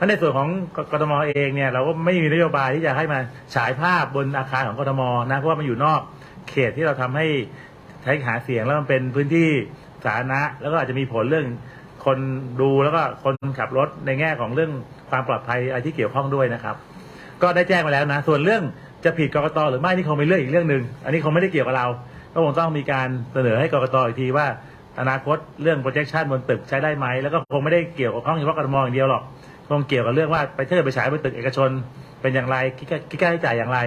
เพราะในส่วนของกทมเองเนี่ยเราก็ไม่มีนโยบายที่จะให้มาฉายภาพบนอาคารของกทมนะเพราะว่ามันอยู่นอกเขตที่เราทำให้ใช้หาเสียงแล้วมันเป็นพื้นที่สาธารณะแล้วก็อาจจะมีผลเรื่องคนดูแล้วก็คนขับรถในแง่ของเรื่องความปลอดภัยอะไรที่เกี่ยวข้องด้วยนะครับ ก็ได้แจ้งมาแล้วนะ ส่วนเรื่องจะผิดกรกตหรือไม่นี่คงเป็นเรื่องอีกเรื่องหนึ่งอันนี้คงไม่ได้เกี่ยวกับเรา ก็คงต้องมีการเสนอให้กรกตอีกทีว่า อนาคตเรื่อง projection บนตึกใช้ได้ไหมแล้วก็คงไม่ได้เกี่ยวกับข้องเฉพาะกรทมอย่างเดียวหรอก คงเกี่ยวกับเรื่องว่าไปเทิดไปฉายบนตึกเอกชน เป็นอย่างไรคิดค่าคิดค่าใช้จ่ายอย่างไร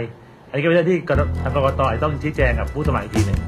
อันนี้ก็เป็นเรื่องที่กททางกกตต้องชี้แจงกับผู้สมัครอีกทีหนึ่ง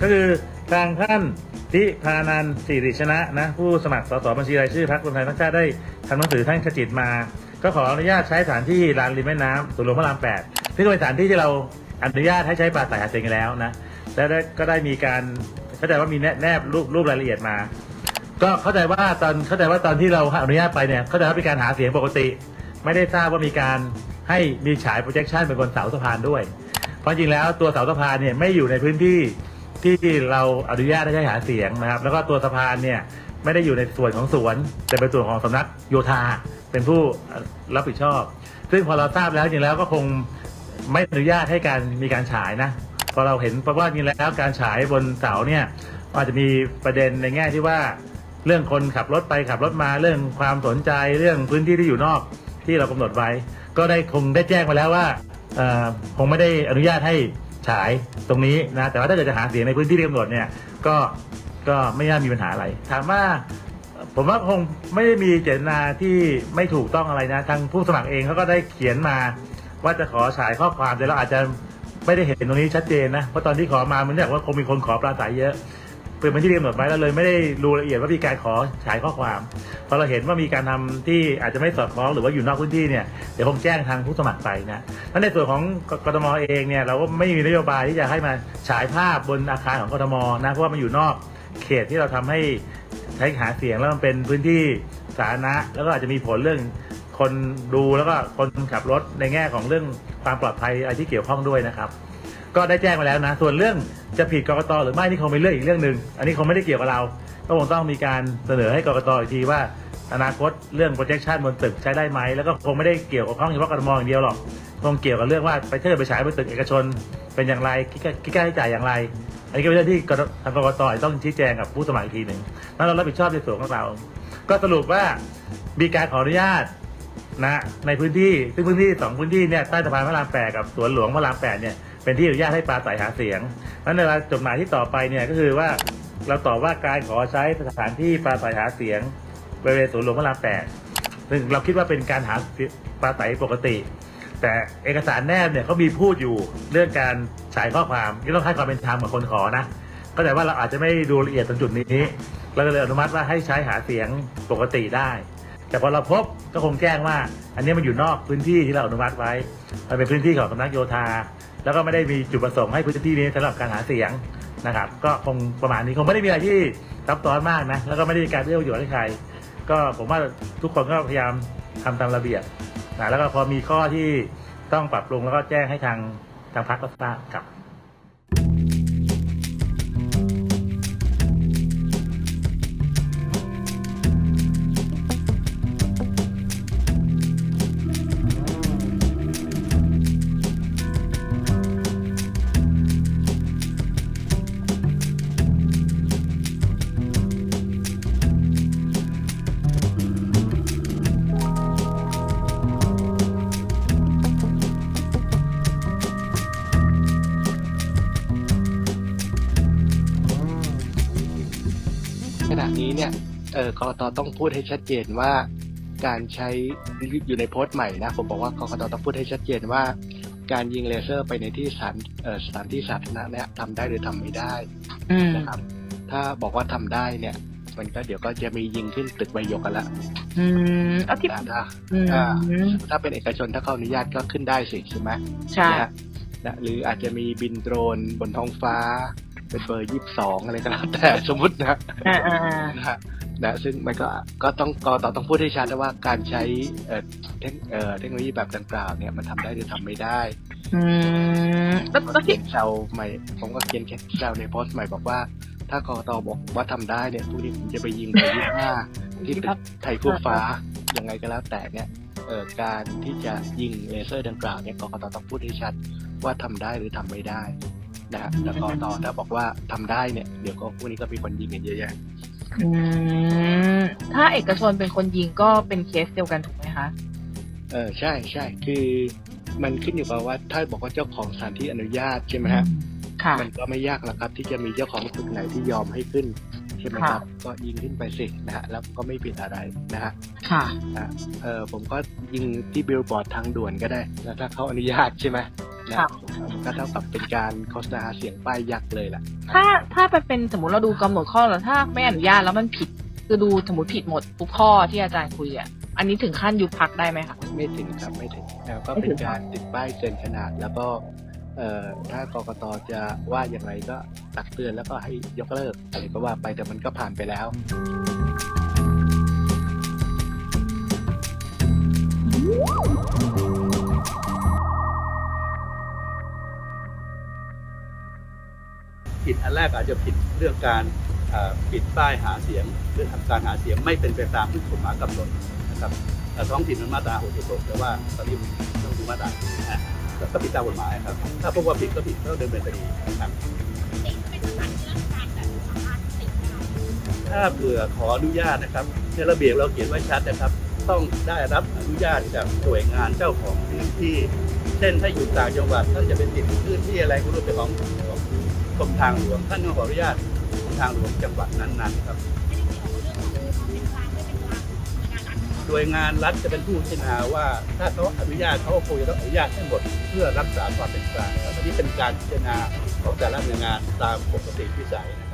ก็คือทางท่านทิพานันสิริชนะนะผู้สมัครสสบัญชีรายชื่อพรรครวมไทยสร้งชาติได้ทำหนังสือท่านขจิตมา ก็ขออนุญาตใช้สถานที่ลานริมแม่น้ำสุรหลวงพระรามแปดซึ่เป็นสถานที่ที่เราอนุญาตให้ใช้ปราศัยหาเสียงกันแล้วนะและได้ก็ได้มีการเข้าใจว่ามีแนบรูปรูปรายละเอียดมา ก็เข้าใจว่าตอนเข้าใจว่าตอนที่เราอนุญาตไปเนี่ยเข้าใจว่าเป็นการหาเสียงปกติ ไม่ได้ทราบว่ามีการให้มีฉาย projection เป็นบนเสาสะพานด้วย เพราะจริงแล้วตัวเสาสะพานเนี่ยไม่อยู่ในพื้นที่ ที่เราอนุญาตให้ใช้หาเสียงนะครับ แล้วก็ตัวสะพานเนี่ยไม่ได้อยู่ในส่วนของสวน แต่เป็นส่วนของสำนักโยธาเป็นผู้รับผิดชอบ ซึ่งพอเราทราบแล้วจริงแล้วก็คงไม่อนุญาตให้การมีการฉายนะพอเราเห็นเพราะว่าจริงแล้วการฉายบนเสาเนี่ยอาจจะมีประเด็นในแง่ที่ว่าเรื่องคนขับรถไปขับรถมาเรื่องความสนใจเรื่องพื้นที่ที่อยู่นอกที่เรากำหนดไว้ ก็ได้คงได้แจ้งมาแล้วว่าคงไม่ได้อนุญาตให้ ฉายตรงนี้นะแต่ว่าถ้าเกิดจะหาเสียงในพื้นที่ที่กำหนดเนี่ยก็ก็ไม่น่ามีปัญหาอะไร ถามว่าผมว่าคงไม่ได้มีเจตนาที่ไม่ถูกต้องอะไรนะ ทางผู้สมัครเองเขาก็ได้เขียนมา ว่าจะขอฉายข้อความแต่เราอาจจะไม่ได้เห็นตรงนี้ชัดเจนนะเพราะตอนที่ขอมามันเนี่ยว่าคงมีคนขอปราศัยเยอะ เป็นพื้นที่ที่กำหนดไว้แล้วเลยไม่ได้รู้ละเอียดว่ามีการขอฉายข้อความพอเราเห็นว่ามีการทำที่อาจจะไม่สอดคล้องหรือว่าอยู่นอกพื้นที่เนี่ยเดี๋ยวผมแจ้งทางผู้สมัครไปนะแล้วในส่วนของกทมเองเนี่ยเราก็ไม่มีนโยบายที่จะให้มาฉายภาพบนอาคารของกทมนะเพราะว่ามันอยู่นอกเขตที่เราทำให้ใช้หาเสียงแล้วมันเป็นพื้นที่สาธารณะแล้วก็อาจจะมีผลเรื่องคนดูแล้วก็คนขับรถในแง่ของเรื่องความปลอดภัยอะไรที่เกี่ยวข้องด้วยนะครับ ก็ได้แจ้งมาแล้วนะ ส่วนเรื่องจะผิดกรกตหรือไม่นี่คงเป็นเรื่องอีกเรื่องหนึ่งอันนี้คงไม่ได้เกี่ยวกับเรา ก็คงต้องมีการเสนอให้กรกตอีกทีว่า อนาคตเรื่อง projection บนตึกใช้ได้ไหมแล้วก็คงไม่ได้เกี่ยวกับข้องเฉพาะกทมอย่างเดียวหรอกคงเกี่ยวกับเรื่องว่าไปเทิดไปฉายบนตึกเอกชน เป็นอย่างไรคิดค่าใช้จ่ายอย่างไร อันนี้ก็เป็นเรื่องที่ทางกรกตต้องชี้แจงกับผู้สมัครอีกทีหนึ่งแล้วเรารับผิดชอบในส่วนของเรา ก็สรุปว่ามีการขออนุญาตนะในพื้นที่ซึ่งพื้นที่สองพื้นที่เนี่ยใต้สะพานพระรามแปดกับสวนหลวงพระรามแปดเนี่ย เป็นที่อนุญาตให้ปราศัยหาเสียงนั้นในจดหมายที่ต่อไปเนี่ยก็คือว่าเราตอบว่าการขอใช้สถานที่ปราศัยหาเสียงบริเวณสวนหลวงพระรามแปดซึ่งเราคิดว่าเป็นการหาปราศัยปกติ แต่เอกสารแนบเนี่ยเขามีพูดอยู่เรื่องการฉายข้อความที่ต้องให้ความเป็นธรรมกับคนขอนะก็แต่ว่าเราอาจจะไม่ดูละเอียดตรงจุดนี้เราก็เลยอนุมัติว่าให้ใช้หาเสียงปกติได้ แต่พอเราพบก็คงแจ้งว่า อันนี้มันอยู่นอกพื้นที่ที่เราอนุมัติไว้ มันเป็นพื้นที่ของสำนักโยธา แล้วก็ไม่ได้มีจุดประสงค์ให้พื้นที่นี้สำหรับการหาเสียงนะครับ ก็คงประมาณนี้คงไม่ได้มีอะไรที่ซับซ้อนมากนะ แล้วก็ไม่ได้มีการเอื้อประโยชน์ให้ใคร ก็ผมว่าทุกคนก็พยายามทำตามระเบียบนะแล้วก็พอมีข้อที่ต้องปรับปรุงแล้วก็แจ้งให้ทางทางพรรครับทราบครับะนี้เนี่ยเออกรกตต้องพูดให้ชัดเจนว่า การใช้อยู่ในโพสต์ใหม่นะผมบอกว่ากรกตต้องพูดให้ชัดเจนว่า การยิงเลเซอร์ไปในที่สถานเอ่อสถานที่สาธารณะเนี่ยทำได้หรือทำไม่ได้อืมนะครับ ถ้าบอกว่าทำได้เนี่ย มันก็เดี๋ยวก็จะมียิงขึ้นตึกใบหยกกันละอืมเอาที่แต่ถ้าอืมอ่าถ้าเป็นเอกชนถ้าเขาอนุญาตก็ขึ้นได้สิใช่ไหมใช่นะฮะนะหรืออาจจะมีบินโดรนบนท้องฟ้า เป็นเบอร์ยี่สิบสองอะไรก็แล้วแต่สมมตินะอ่าอ่าอ่านะฮะนะซึ่งมันก็ก็ต้องกต่อต้องพูดให้ชัดนะว่าการใช้เอ่อเทคเอ่อเทคโนโลยีแบบดังกล่าวเนี่ยมันทำได้หรือทำไม่ได้อืมแล้วผมแล้วเขีที่ยนแซวใหม่ ผมก็เขียนแซวในโพสต์ใหม่บอกว่า ถ้ากตบอกว่าทำได้เนี่ยพรุ่งนี้ผมจะไปยิงเบอร์ยี่ห้าที่ตึกไทยคู่ฟ้ายังไงก็แล้วแต่เนี่ยเอ่อการที่จะยิงเลเซอร์ดังกล่าวเนี่ยกกตต้องพูดให้ชัดว่าทำได้หรือทำไม่ได้ นะฮะแต่กกตถ้าบอกว่าทำได้เนี่ยเดี๋ยวก็พรุ่งนี้ก็มีคนยิงกันเยอะแยะอืมถ้าเอกชนเป็นคนยิงก็เป็นเคสเดียวกันถูกไหมคะเออใช่ใช่คือมันขึ้นอยู่กับว่าถ้าบอกว่าเจ้าของสถานที่อนุญาตใช่ไหมฮะค่ะมันก็ไม่ยากหรอกครับ ที่จะมีเจ้าของตึกไหนที่ยอมให้ขึ้นใช่ไหมครับ ก็ยิงขึ้นไปสินะฮะแล้วก็ไม่ผิดอะไรนะฮะค่ะนะเออผมก็ยิงที่บิลบอร์ดทางด่วนก็ได้ แล้วถ้าเขาอนุญาตใช่ไหม นะครับมันก็เท่ากับเป็นการโฆษณาหาเสียงป้ายยักษ์เลยล่ะ ถ้าถ้าไปเป็นสมมติเราดูกำหนดข้อแล้วถ้าไม่อนุญาตแล้วมันผิด คือดูสมมติผิดหมดทุกข้อที่อาจารย์คุยอะอันนี้ถึงขั้นยุบพักได้ไหมคะไม่ถึงครับไม่ถึงแล้วก็ไม่เป็ถึนงการติดป้ายเกินขนาดแล้วก็เอ่อถ้ากกตจะว่าอย่างไรก็ตักเตือนแล้วก็ให้ยกเลิกอะไรก็ว่าไปแต่มันก็ผ่านไปแล้ว แรกอาจจะผิดเรื่องการเอ่อปิดป้ายหาเสียงหรือทำการหาเสียงไม่เป็นไปตามที่กฎหมายกำหนดนะครับแต่ท้องถิ่นมันมาตรา66แต่ว่าตอนนี้มันต้องดูมาตราอะก็ผิดตามกฎหมายครับ ถ้าพบว่าผิดก็ผิดก็ดำเนินคดีนะครับถ้าเผื่อขออนุญาตนะครับในระเบียบเราเขียนไว้ชัดนะครับ ต้องได้รับอนุญาตจากหน่วยงานเจ้าของพื้นที่ เช่นถ้าอยู่ต่างจังหวัดท่านจะเป็นติดพื้นที่อะไรก็รู้เป็นของของ กรมทางหลวงท่านต้องขออนุญาตกรมทางหลวงจังหวัดนั้นๆครับโดยงานรัฐจะเป็นผู้พิจารณาว่าถ้าเขาอนุญาตเขาก็คงจะต้องอนุญาตให้หมดเพื่อรักษาความเป็นกลางครับอันนี้เป็นการพิจารณาของแต่ละหน่วยงานตามปกติวิสัยนะ